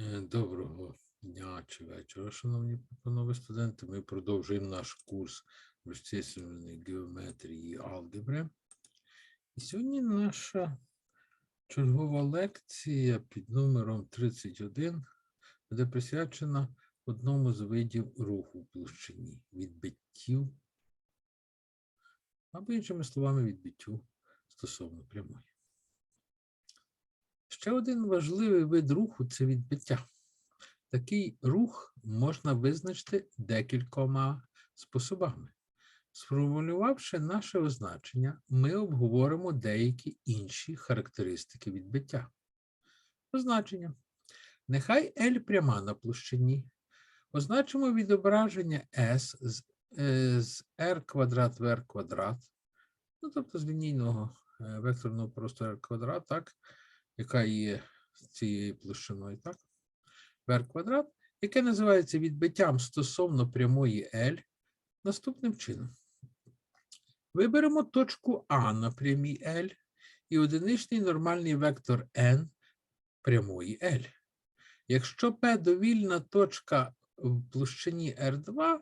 Е, Доброго дня чи вечора, шановні панове студенти. Ми продовжуємо наш курс розчислювальної геометрії алгебри. І сьогодні наша чергова лекція під номером 31 буде присвячена одному з видів руху в площині відбиттів, або іншими словами, відбиттю стосовно прямої. Ще один важливий вид руху це відбиття. Такий рух можна визначити декількома способами. Сформулювавши наше означення, ми обговоримо деякі інші характеристики відбиття. Означення. Нехай L пряма на площині. Означимо відображення S з, е, з R квадрат в R квадрат, ну, тобто з лінійного е, векторного простору R квадрат, так, яка є цією площиною, так? В квадрат, яке називається відбиттям стосовно прямої L наступним чином. Виберемо точку А на прямій L і одиничний нормальний вектор n прямої L. Якщо P довільна точка в площині R2,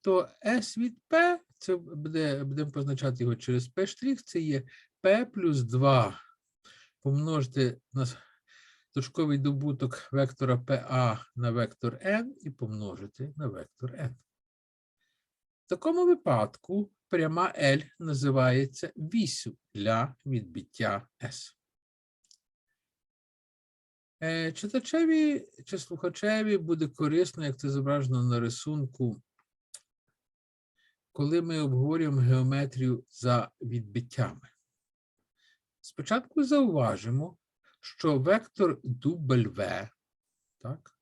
то S від P, це буде, будемо позначати його через P', це є P плюс 2 помножити на точковий добуток вектора PA на вектор n і помножити на вектор n. В такому випадку пряма L називається вісю для відбиття S. Е, Читачеві чи слухачеві буде корисно, як це зображено на рисунку, коли ми обговорюємо геометрію за відбиттями. Спочатку зауважимо, що вектор W, так,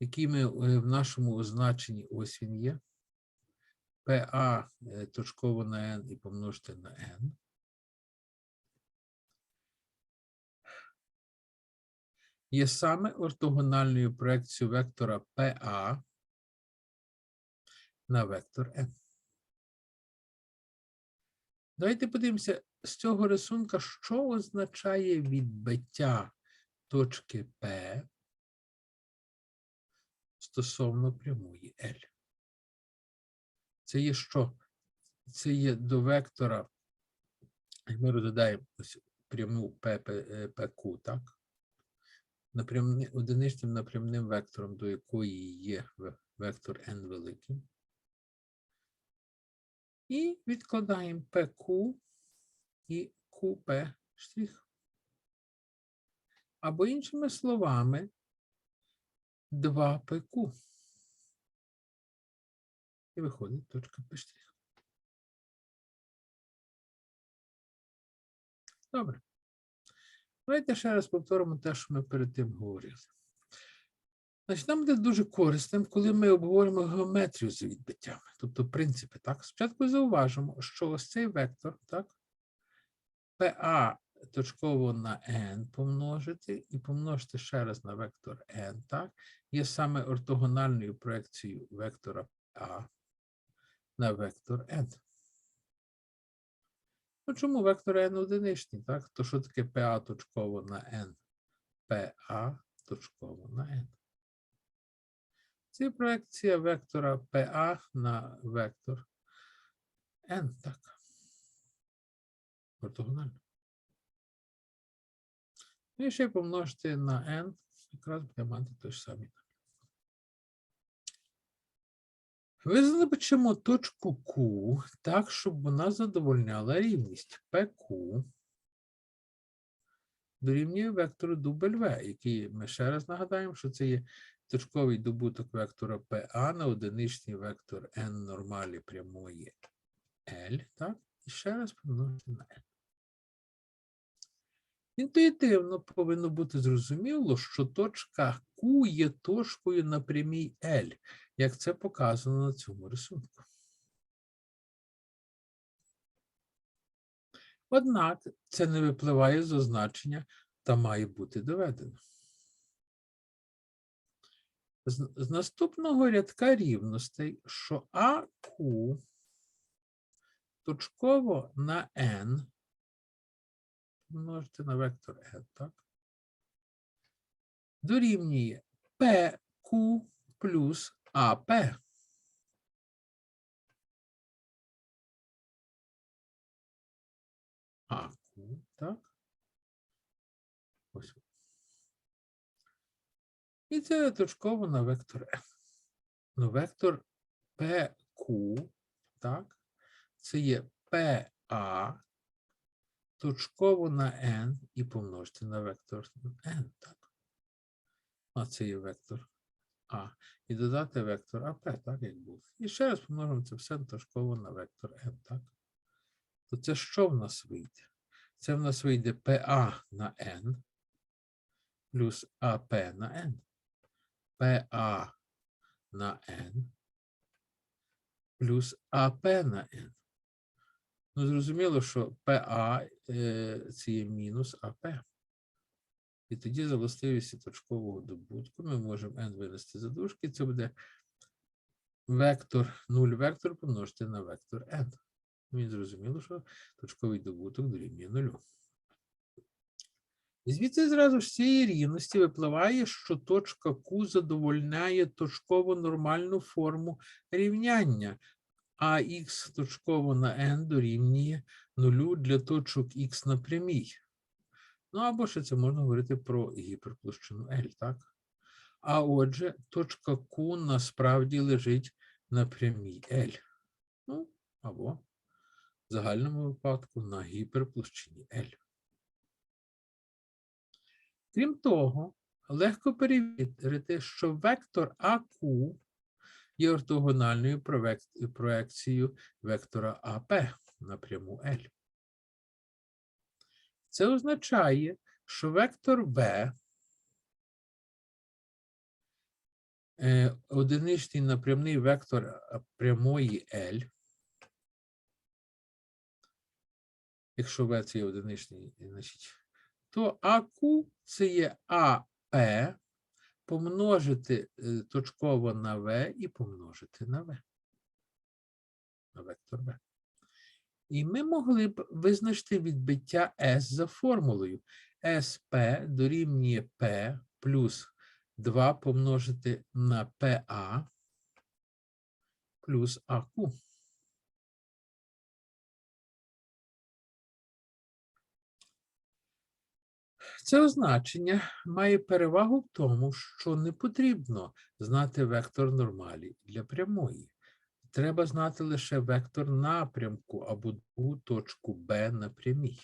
який ми е, в нашому означенні, ось він є, PA е, точково на n і помножити на n. Є саме ортогональною проекцією вектора PA на вектор n. Давайте подивимося з цього рисунка, що означає відбиття точки P стосовно прямої L. Це є що? Це є до вектора, як ми розглядаємо пряму P, е, так? Напрямни, одиничним напрямним вектором, до якої є вектор n великий. І відкладаємо PQ і QP. Або іншими словами, 2PQ. І виходить точка P штрих. Добре. Давайте ще раз повторимо те, що ми перед тим говорили. Значить, нам буде дуже корисним, коли ми обговоримо геометрію з відбиттями, тобто принципи. Так? Спочатку зауважимо, що ось цей вектор, так, PA точково на n помножити і помножити ще раз на вектор n, так, є саме ортогональною проекцією вектора A на вектор n. Ну, чому вектор n одиничний, так? То що таке PA точково на n? PA точково на n. Це проекція вектора PA на вектор n, так. Ортогонально. І ще помножити на n, якраз буде мати той ж самий. Визначимо точку Q так, щоб вона задовольняла рівність PQ дорівнює вектору W, який ми ще раз нагадаємо, що це є точковий добуток вектора PA на одиничний вектор n нормалі прямої L, так? І ще раз помножити на n. Інтуїтивно повинно бути зрозуміло, що точка Q є точкою на прямій L, як це показано на цьому рисунку. Однак це не випливає з означення та має бути доведено. З, наступного рядка рівностей, що АQ точково на n помножити на вектор n, так? дорівнює PQ плюс АП. АКУ, так? Ось. І це точково на вектор F. Ну, вектор PQ, так? Це є PA точково на n і помножити на вектор n, так? А це є вектор А. І додати вектор АП, так, як був. І ще раз помножимо це все точково на вектор n, так? То це що в нас вийде? Це в нас вийде PA на n плюс АП на n. PA на n плюс АП на n. Ну, зрозуміло, що ПА е, це є мінус АП. І тоді за властивістю точкового добутку ми можемо n винести за дужки. Це буде вектор 0 вектор помножити на вектор n. Ну, зрозуміло, що точковий добуток дорівнює нулю. І звідси зразу з цієї рівності випливає, що точка Q задовольняє точково нормальну форму рівняння, а х точково на n дорівнює нулю для точок х на прямій. Ну або ще це можна говорити про гіперплощину L, так? А отже, точка Q насправді лежить на прямій L. Ну, або в загальному випадку на гіперплощині L. Крім того, легко перевірити, що вектор АQ є ортогональною проекцією вектора АП на пряму L. Це означає, що вектор В е, одиничний напрямний вектор прямої L. Якщо В це є одиничний, значить, то АQ це є АП помножити е, точково на В і помножити на В. На вектор В. І ми могли б визначити відбиття S за формулою. СП дорівнює P плюс 2 помножити на ПА плюс АК. Це означення має перевагу в тому, що не потрібно знати вектор нормалі для прямої. Треба знати лише вектор напрямку або другу точку Б на прямій.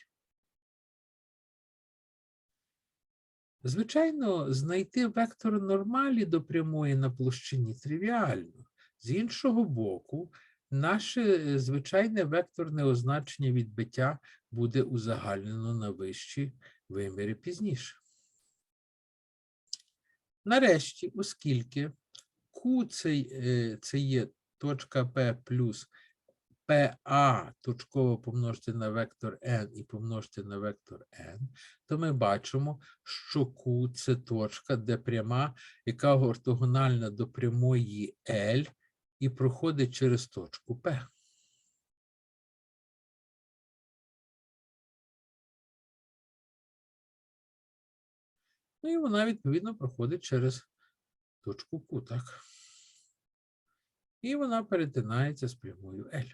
Звичайно, знайти вектор нормалі до прямої на площині тривіально. З іншого боку, наше е, звичайне векторне означення відбиття буде узагальнено на вищі виміри пізніше. Нарешті, оскільки Q це, е, це є точка P плюс PA точково помножити на вектор n і помножити на вектор n, то ми бачимо, що Q – це точка, де пряма, яка ортогональна до прямої L і проходить через точку P. Ну і вона, відповідно, проходить через точку Q, так? І вона перетинається з прямою L.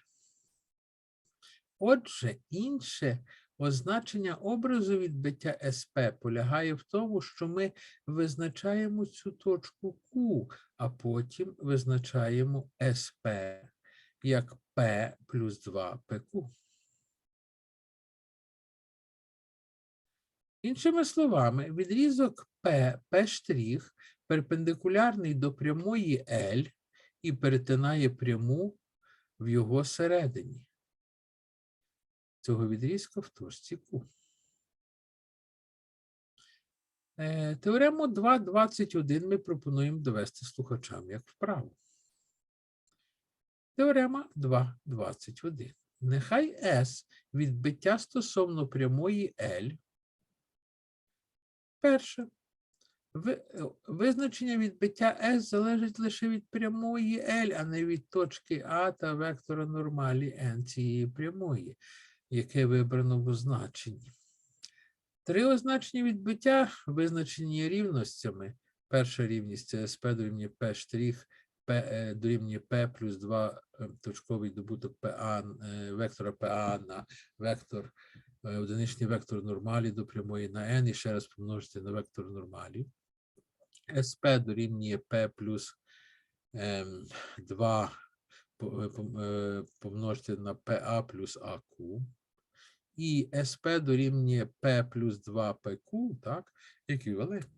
Отже, інше означення образу відбиття СП полягає в тому, що ми визначаємо цю точку Q, а потім визначаємо СП як P плюс 2 ПQ. Іншими словами, відрізок P, P' перпендикулярний до прямої L і перетинає пряму в його середині. Цього відрізка в точці Q. Е, Теорему 2.21 ми пропонуємо довести слухачам як вправу. Теорема 2.21. Нехай S відбиття стосовно прямої L. Перше. Е, Визначення відбиття S залежить лише від прямої L, а не від точки А та вектора нормалі n цієї прямої, яке вибрано в означенні. Три означені відбиття визначені рівностями. Перша рівність це SP дорівнює P штрих, P е, дорівнює P плюс 2 точковий добуток е, вектора PA на вектор, е, одиничний вектор нормалі до прямої на n і ще раз помножити на вектор нормалі. SP дорівнює P плюс ем, 2 по- е, е, помножити на PA плюс AQ. І SP дорівнює P плюс 2 PQ, так, еквівалент.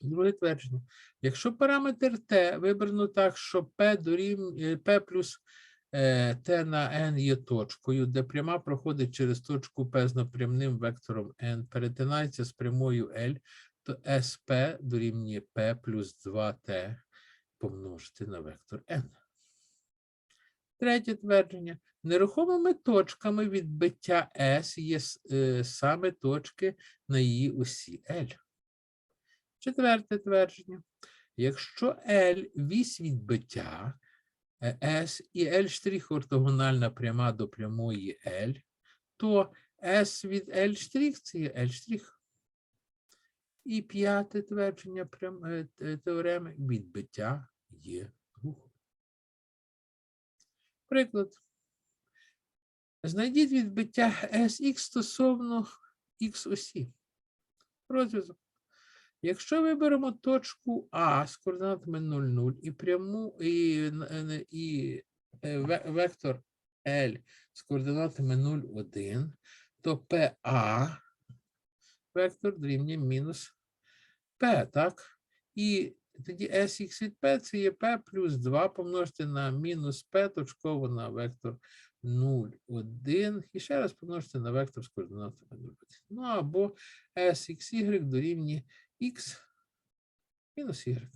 Друге твердження. Якщо параметр t вибрано так, що p, дорівнює, p плюс е, t на n є точкою, де пряма проходить через точку p з напрямним вектором n, перетинається з прямою L, то SP дорівнює p плюс 2t помножити на вектор n. Третє твердження. Нерухомими точками відбиття S є е, саме точки на її осі L. Четверте твердження. Якщо L вісь відбиття, S і L ортогональна пряма до прямої L, то S від L це є L. І п'яте твердження е, теореми відбиття є рухом. Приклад. Знайдіть відбиття SX стосовно X осі. Розв'язок. Якщо виберемо точку А з координатами 0,0 і пряму і, і е, вектор L з координатами 0,1, то PA вектор дорівнює мінус P, так? І тоді Sx від P це є P плюс 2 помножити на мінус P точково на вектор 0,1 і ще раз помножити на вектор з координатами 0,1. Ну або Sxy дорівнює x мінус y.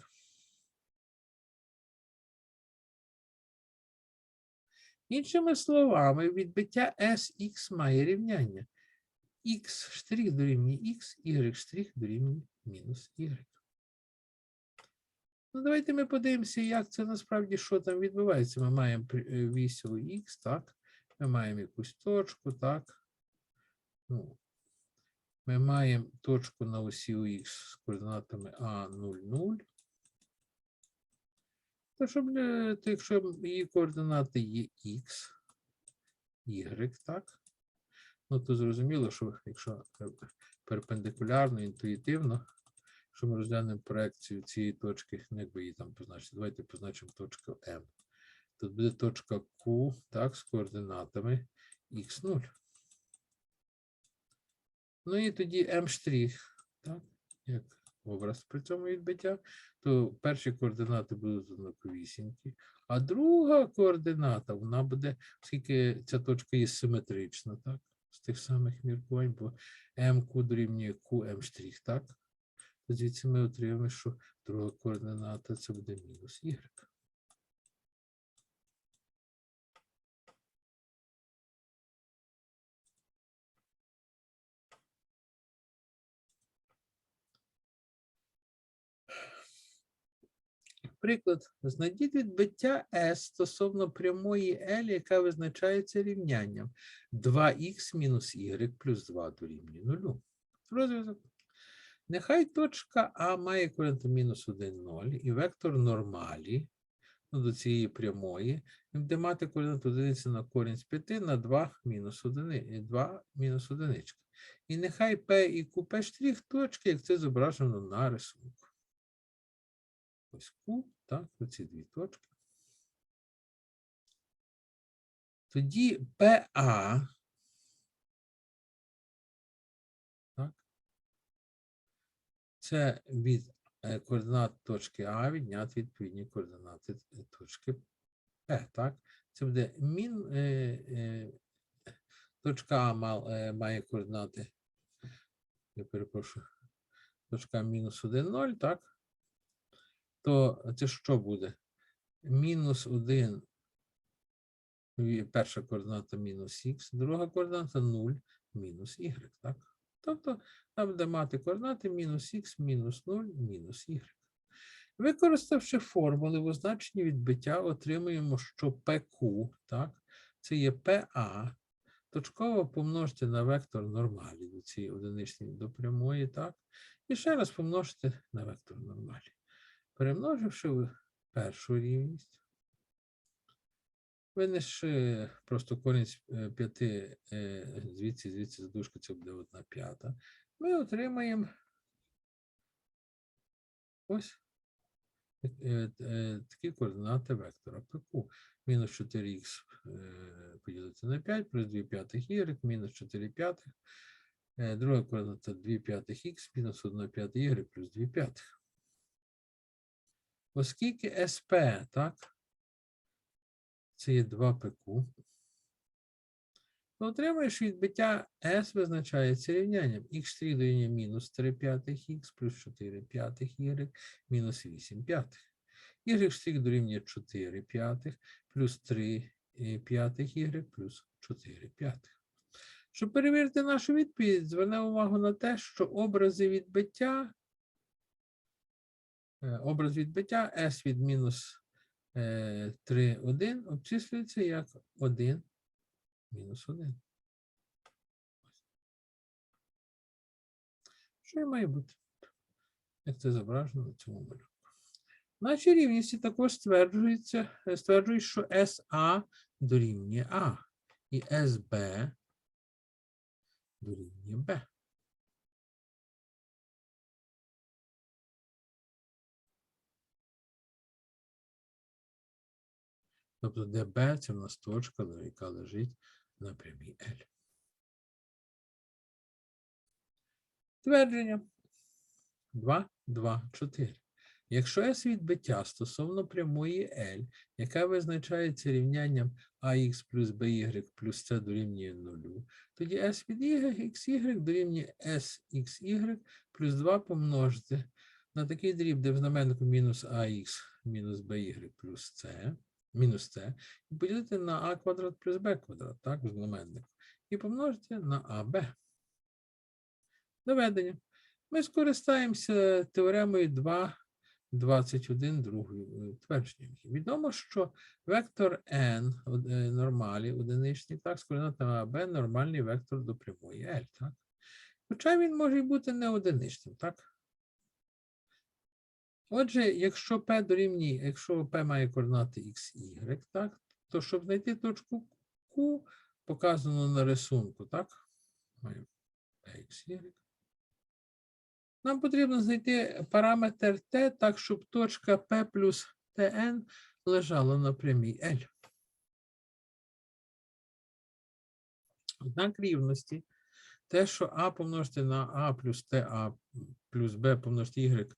Іншими словами, відбиття Sx має рівняння. x дорівнює x, y дорівнює мінус y. Ну, давайте ми подивимося, як це насправді, що там відбувається. Ми маємо е, вісь так? Ми маємо якусь точку, так? Ну, ми маємо точку на осі х з координатами А 0, 0. То, щоб, е, то якщо її координати є х, y, так? Ну, то зрозуміло, що якщо е, перпендикулярно, інтуїтивно, якщо ми розглянемо проекцію цієї точки, ну, як би її там позначити, давайте позначимо точку М. Тут буде точка Q, так, з координатами х0. Ну і тоді М так, як образ при цьому відбиття, то перші координати будуть однаковісінькі, а друга координата, вона буде, оскільки ця точка є симетрична, так, з тих самих міркувань, бо МQ дорівнює QM так? Звідси ми отримаємо, що друга координата це буде мінус Y. Приклад. Знайдіть відбиття S стосовно прямої L, яка визначається рівнянням 2х мінус y плюс 2 дорівнює 0. Розв'язок. Нехай точка А має координату мінус 1, 0 і вектор нормалі ну, до цієї прямої, де мати координату одиниці на корінь з 5 на 2 мінус 1, 2 мінус 1. І нехай P і Q P штрих точки, як це зображено на рисунку. Ось Q, так, оці дві точки. Тоді PA, так, це від е, координат точки А відняти відповідні координати е, точки P, так? Це буде мін, е, точка А має координати, я перепрошую, точка мінус 1, 0, так? То це що буде? Мінус 1, перша координата мінус х, друга координата 0, мінус y. Так? Тобто нам буде мати координати мінус х, мінус 0, мінус y. Використавши формули в означенні відбиття, отримуємо, що PQ, так, це є PA точково помножте на вектор нормалі до цієї одиничної до прямої, так? І ще раз помножте на вектор нормалі. Перемноживши першу рівність, винесши просто корінь е, п'яти е, звідси, звідси з дужки, це буде одна п'ята, ми отримаємо ось е, такі координати вектора ПК. Мінус 4х е, поділити на 5, плюс 2 п'ятих y, мінус 4 п'ятих. Друга координата 2 п'ятих х, мінус 1 п'ята y, плюс 2 п'ятих. Оскільки СП, так, це є 2 ПК, то отримаєш відбиття S визначається рівнянням х дорівнює мінус 3 п'ятих х плюс 4 п'ятих y мінус 8 п'ятих. Y дорівнює 4 п'ятих плюс 3 е, п'ятих y плюс 4 п'ятих. Щоб перевірити нашу відповідь, звернемо увагу на те, що образи відбиття, образ відбиття S від мінус е, 3, 1 обчислюється як 1 мінус 1. Що і має бути? Як це зображено на цьому малюнку. Наші рівності також стверджується, е, стверджують, що SA дорівнює А і СБ дорівнює Б. Тобто ДБ це в нас точка, яка лежить на прямій L. Твердження 2, 2, 4. Якщо S відбиття стосовно прямої L, яка визначається рівнянням ax плюс by плюс c дорівнює 0, тоді S від y, xy дорівнює sxy плюс 2 помножити на такий дріб, де в знаменнику мінус ax мінус by плюс c, мінус c, і поділити на а квадрат плюс b квадрат, так, в знаменнику, і помножити на аб. Доведення. Ми скористаємося теоремою 2, 21 другою е, твердженням. Відомо, що вектор n е, нормалі, одиничний, так, з координатами АБ нормальний вектор до прямої L, так? Хоча він може бути не одиничним, так? Отже, якщо P дорівнює, якщо P має координати x, y, так, то щоб знайти точку Q, показано на рисунку, так? Маємо x, y. Нам потрібно знайти параметр t так, щоб точка P плюс Tn лежала на прямій L. Знак рівності. Те, що А помножити на А плюс TA плюс Б помножити Y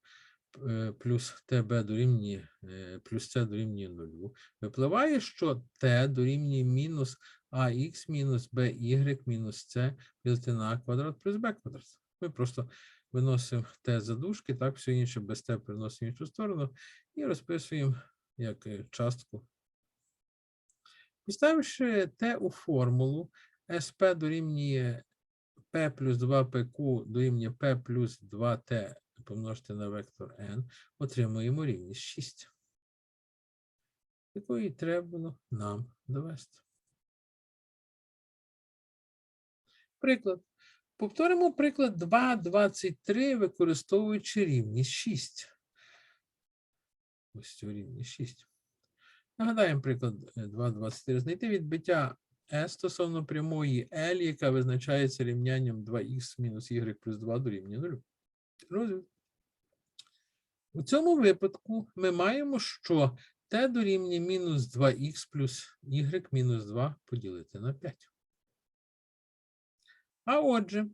плюс ТБ дорівнює е, плюс С дорівнює нулю, випливає, що Т дорівнює мінус АХ мінус БY мінус С поділити на А квадрат плюс Б квадрат. Ми просто виносимо Т за дужки, так, все інше без Т переносимо в іншу сторону і розписуємо як е, частку. Підставивши Т у формулу, СП дорівнює P плюс 2PQ дорівнює P плюс 2T помножити на вектор n, отримуємо рівність 6. Якої треба було нам довести. Приклад. Повторимо приклад 2,23, використовуючи рівність 6. Ось цю рівність 6. Нагадаємо приклад е, 2,24. Знайти відбиття S стосовно прямої L, яка визначається рівнянням 2х мінус y плюс 2 дорівнює 0. Розвід. У цьому випадку ми маємо, що t дорівнює мінус 2х плюс y мінус 2 поділити на 5. А отже,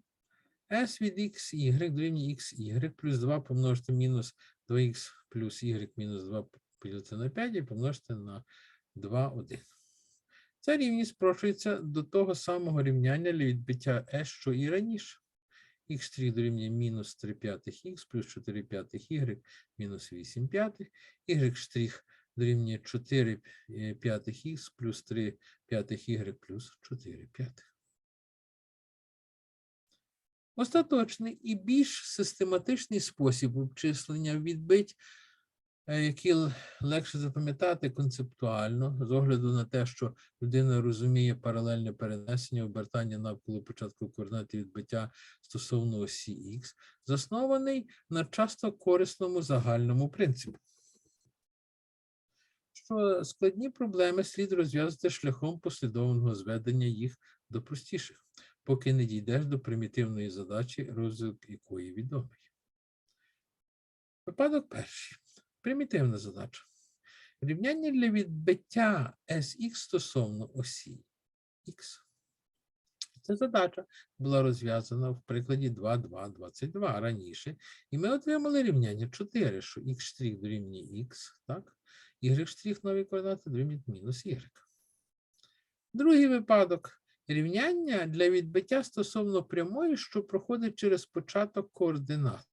s від xy дорівнює xy плюс 2 помножити мінус 2х плюс y мінус 2 поділити на 5 і помножити на 2, 1. Ця рівність спрощується до того самого рівняння для відбиття s, що і раніше. Х3 дорівнює мінус 3 п'ятих х плюс 4 п'ятих y мінус 8 п'ятих, y' дорівнює 4 е, п'ятих х плюс 3 п'ятих y плюс 4 п'ятих. Остаточний і більш систематичний спосіб обчислення відбить які легше запам'ятати концептуально, з огляду на те, що людина розуміє паралельне перенесення, обертання навколо початку координат відбиття стосовно осі Х, заснований на часто корисному загальному принципу. Що складні проблеми слід розв'язати шляхом послідовного зведення їх до простіших, поки не дійдеш до примітивної задачі, розвиток якої відомий. Випадок перший. Примітивна задача. Рівняння для відбиття SX стосовно осі X. Ця задача була розв'язана в прикладі 2,2,22 раніше, і ми отримали рівняння 4, що x' дорівнює x, так? y' нові координати дорівнюють мінус y. Другий випадок. Рівняння для відбиття стосовно прямої, що проходить через початок координат.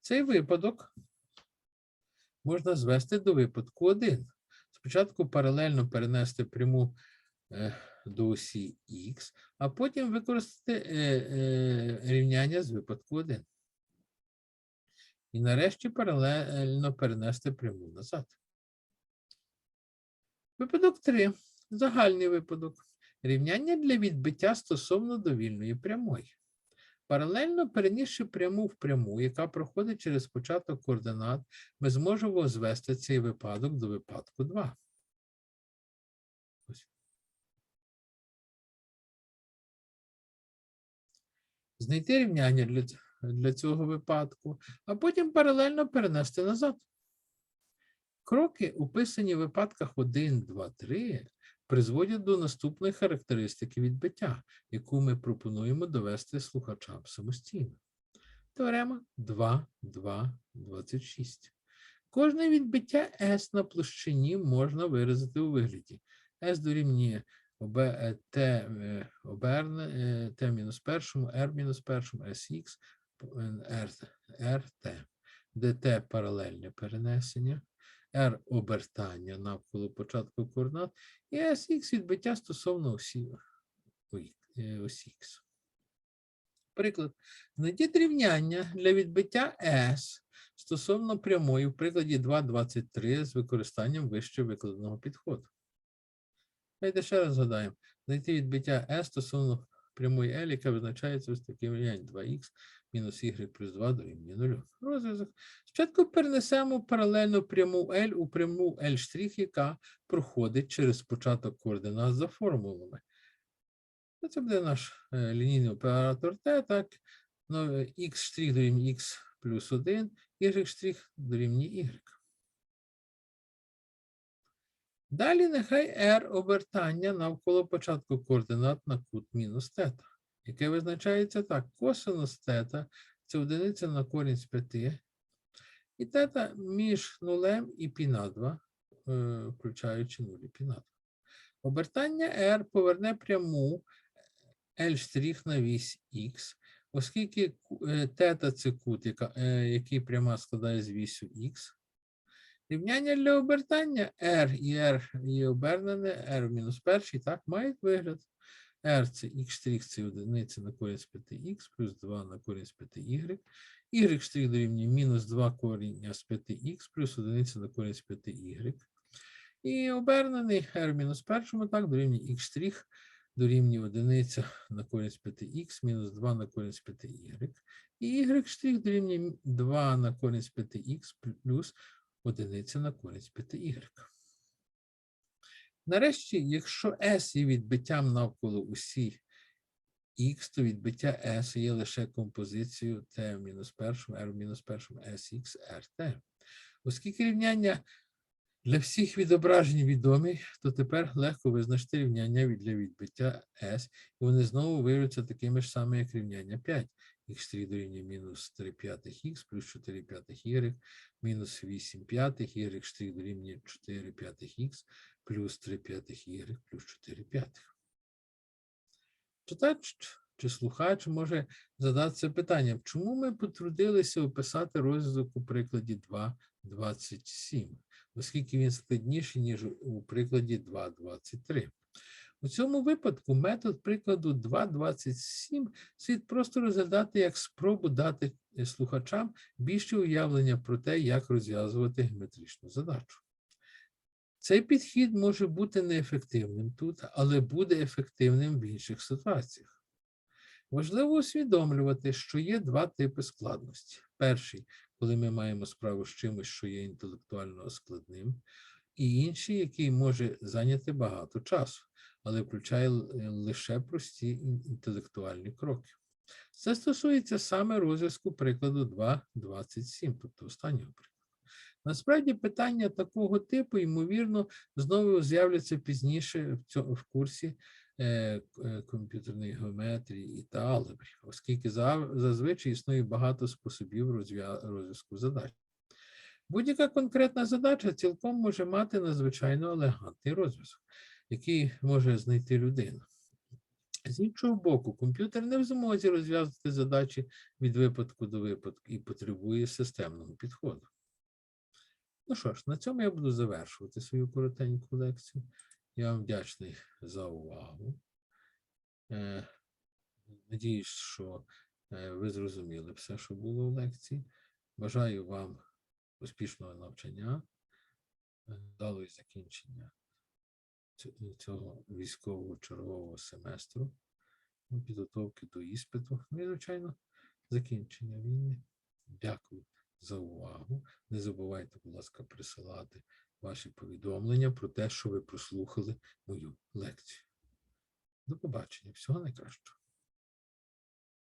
Цей випадок можна звести до випадку 1. Спочатку паралельно перенести пряму е, до осі Х, а потім використати е, е, рівняння з випадку 1. І нарешті паралельно перенести пряму назад. Випадок 3. Загальний випадок. Рівняння для відбиття стосовно довільної прямої. Паралельно перенісши пряму в пряму, яка проходить через початок координат, ми зможемо звести цей випадок до випадку 2. Знайти рівняння для, для цього випадку, а потім паралельно перенести назад. Кроки, описані в випадках 1, 2, 3, призводять до наступної характеристики відбиття, яку ми пропонуємо довести слухачам самостійно. Теорема 2, 2, 26. Кожне відбиття S на площині можна виразити у вигляді. S дорівнює е, е, е, T мінус першому, R мінус першому, SX, RT, де T паралельне перенесення, R обертання навколо початку координат і SX відбиття стосовно осі, е, осі X. Приклад. Знайдіть рівняння для відбиття S стосовно прямої в прикладі 2.23 з використанням вище викладеного підходу. Давайте ще раз згадаємо. Знайти відбиття S стосовно прямої L, яка визначається ось таким рівнянням 2х мінус y плюс 2 дорівнює 0. Розв'язок. Спочатку перенесемо паралельно пряму L у пряму L', яка проходить через початок координат за формулами. Ну, Це буде наш е, лінійний оператор T, так. Ну, е, x' дорівнює x плюс 1, y' дорівнює y. Далі нехай R обертання навколо початку координат на кут мінус тета, яке визначається так. Косинус тета – це одиниця на корінь з 5, і тета між нулем і пі на 2, е, включаючи 0 і пі на 2. Обертання R поверне пряму L' на вісь Х, оскільки е, тета це кут, е, який пряма складає з вісю Х. Рівняння для обертання R і R є обернене, R в мінус перший, так, мають вигляд. R це X' це одиниця на корінь з 5х, плюс 2 на корінь з 5y. Y' дорівнює мінус 2 коріння з 5х, плюс одиниця на корінь з 5y. І обернений R мінус першому, так, дорівнює X' дорівнює одиниця на корінь з 5х, мінус 2 на корінь з 5y. І y' дорівнює 2 на корінь з 5х плюс одиниця на корінь з 5y. Нарешті, якщо S є відбиттям навколо усі Х, то відбиття S є лише композицією T в мінус першому, R в мінус першому, SX, RT. Оскільки рівняння для всіх відображень відомі, то тепер легко визначити рівняння для відбиття S, і вони знову виявляться такими ж самими, як рівняння 5. Х3 дорівнює мінус 3 п'ятих х плюс 4 п'ятих y, мінус 8 п'ятих, y' дорівнює 4 п'ятих х плюс 3 п'ятих y плюс 4 п'ятих. Читач чи слухач може задатися питанням, чому ми потрудилися описати розв'язок у прикладі 2.27, оскільки він складніший, ніж у прикладі 2.23. У цьому випадку метод прикладу 2.27 слід просто розглядати як спробу дати е, слухачам більше уявлення про те, як розв'язувати геометричну задачу. Цей підхід може бути неефективним тут, але буде ефективним в інших ситуаціях. Важливо усвідомлювати, що є два типи складності. Перший, коли ми маємо справу з чимось, що є інтелектуально складним, і інший, який може зайняти багато часу, але включає е, лише прості інтелектуальні кроки. Це стосується саме розв'язку прикладу 2.27, тобто останнього прикладу. Насправді питання такого типу, ймовірно, знову з'являться пізніше в цьому в курсі е, е, комп'ютерної геометрії та алгебри, оскільки за- зазвичай існує багато способів розв'я- розв'язку задач. Будь-яка конкретна задача цілком може мати надзвичайно елегантний розв'язок, який може знайти людина. З іншого боку, комп'ютер не в змозі розв'язати задачі від випадку до випадку і потребує системного підходу. Ну що ж, на цьому я буду завершувати свою коротеньку лекцію. Я вам вдячний за увагу. Е, Надіюсь, що е, ви зрозуміли все, що було в лекції. Бажаю вам успішного навчання, е, вдалого закінчення цього військового чергового семестру, підготовки до іспиту, ну і, звичайно, закінчення війни. Дякую за увагу. Не забувайте, будь ласка, присилати ваші повідомлення про те, що ви прослухали мою лекцію. До побачення. Всього найкращого.